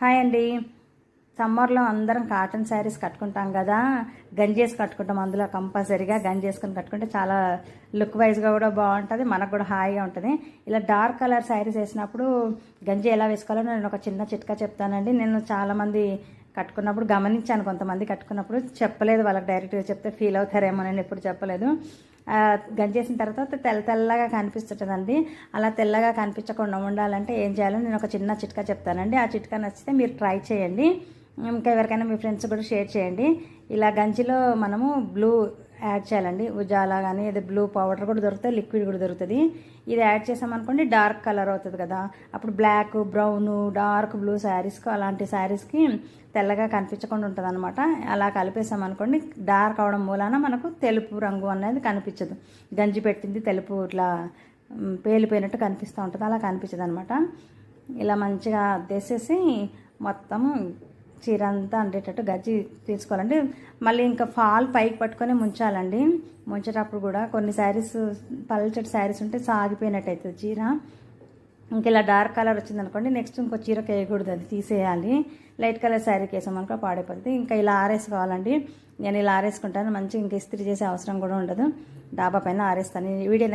Hi అండి. సమ్మర్లో అందరం కాటన్ శారీస్ కట్టుకుంటాం కదా. గంజేసి కట్టుకుంటాం అందులో కంపల్సరీగా గంజేసుకొని కట్టుకుంటే చాలా లుక్ వైజ్గా కూడా బాగుంటుంది మనకు కూడా హాయిగా ఉంటుంది. ఇలా డార్క్ కలర్ శారీస్ వేసినప్పుడు గంజి ఎలా వేసుకోవాలో నేను ఒక చిన్న చిట్కా చెప్తానండి. నేను చాలామంది కట్టుకున్నప్పుడు గమనించాను కొంతమంది కట్టుకున్నప్పుడు చెప్పలేదు వాళ్ళకి డైరెక్ట్గా చెప్తే ఫీల్ అవుతారేమో నేను ఎప్పుడు చెప్పలేదు. గంజేసిన తర్వాత తెల్ల తెల్లగా కనిపిస్తుంటుందండి. అలా తెల్లగా కనిపించకుండా ఉండాలంటే ఏం చేయాలో నేను ఒక చిన్న చిట్కా చెప్తానండి. ఆ చిట్కా నచ్చితే మీరు ట్రై చేయండి. ఇంకా ఎవరికైనా మీ ఫ్రెండ్స్ కూడా షేర్ చేయండి. ఇలా గంజిలో మనము బ్లూ యాడ్ చేయాలండి. ఉజాలా కానీ ఇది బ్లూ పౌడర్ కూడా దొరుకుతుంది లిక్విడ్ కూడా దొరుకుతుంది ఇది యాడ్ చేసామనుకోండి డార్క్ కలర్ అవుతుంది కదా. అప్పుడు బ్లాక్ బ్రౌన్ డార్క్ బ్లూ శారీస్కి అలాంటి శారీస్కి తెల్లగా కనిపించకుండా ఉంటుంది అనమాట అలా కలిపేసామనుకోండి డార్క్ అవడం మూలాన మనకు తెలుపు రంగు అనేది కనిపించదు. గంజి పెట్టింది తెలుపు ఇట్లా పేలిపోయినట్టు కనిపిస్తూ ఉంటుంది. అలా కనిపించదు అనమాట ఇలా మంచిగా అద్దేసేసి మొత్తము చీర అంతా అందేటట్టు గజ్జి తీసుకోవాలండి. మళ్ళీ ఇంకా ఫాల్ పైకి పట్టుకొని ముంచాలండి. ముంచేటప్పుడు కూడా కొన్ని శారీస్ పల్చటి శారీస్ ఉంటే సాగిపోయినట్టు అవుతుంది చీర. ఇంక ఇలా డార్క్ కలర్ వచ్చింది అనుకోండి నెక్స్ట్ ఇంకో చీరకు వేయకూడదు అది తీసేయాలి. లైట్ కలర్ శారీకి వేసామనుకో పాడైపోతుంది. ఇంకా ఇలా ఆరేసుకోవాలండి నేను ఇలా ఆరేసుకుంటాను మంచిగా ఇంక ఇస్త్రీ చేసే అవసరం కూడా ఉండదు. డాబా పైన ఆరేస్తాను. వీడియో